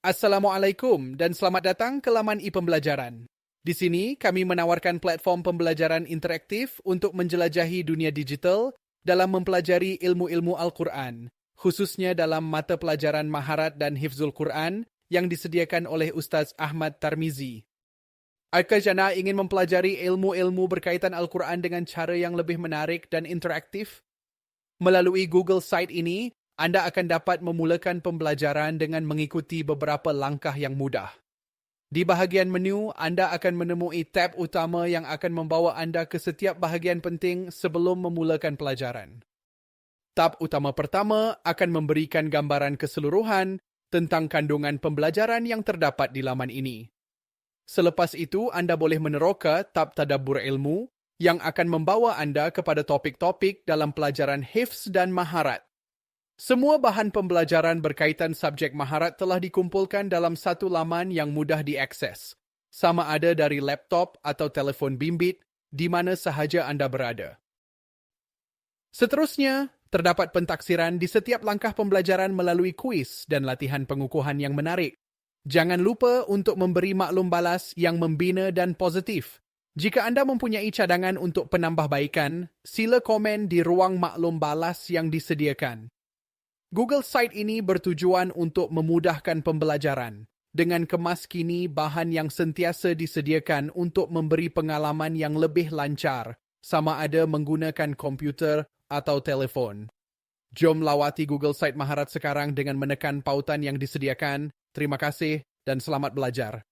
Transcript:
Assalamualaikum dan selamat datang ke laman e-pembelajaran. Di sini, kami menawarkan platform pembelajaran interaktif untuk menjelajahi dunia digital dalam mempelajari ilmu-ilmu Al-Quran, khususnya dalam mata pelajaran Maharat dan Hifzul Quran yang disediakan oleh Ustaz Ahmad Tarmizi. Adakah jana ingin mempelajari ilmu-ilmu berkaitan Al-Quran dengan cara yang lebih menarik dan interaktif? Melalui Google Site ini, anda akan dapat memulakan pembelajaran dengan mengikuti beberapa langkah yang mudah. Di bahagian menu, anda akan menemui tab utama yang akan membawa anda ke setiap bahagian penting sebelum memulakan pelajaran. Tab utama pertama akan memberikan gambaran keseluruhan tentang kandungan pembelajaran yang terdapat di laman ini. Selepas itu, anda boleh meneroka tab tadabbur ilmu yang akan membawa anda kepada topik-topik dalam pelajaran hifz dan maharat. Semua bahan pembelajaran berkaitan subjek maharat telah dikumpulkan dalam satu laman yang mudah diakses, sama ada dari laptop atau telefon bimbit di mana sahaja anda berada. Seterusnya, terdapat pentaksiran di setiap langkah pembelajaran melalui kuis dan latihan pengukuhan yang menarik. Jangan lupa untuk memberi maklum balas yang membina dan positif. Jika anda mempunyai cadangan untuk penambahbaikan, sila komen di ruang maklum balas yang disediakan. Google Site ini bertujuan untuk memudahkan pembelajaran dengan kemas kini bahan yang sentiasa disediakan untuk memberi pengalaman yang lebih lancar sama ada menggunakan komputer atau telefon. Jom lawati Google Site Maharat sekarang dengan menekan pautan yang disediakan. Terima kasih dan selamat belajar.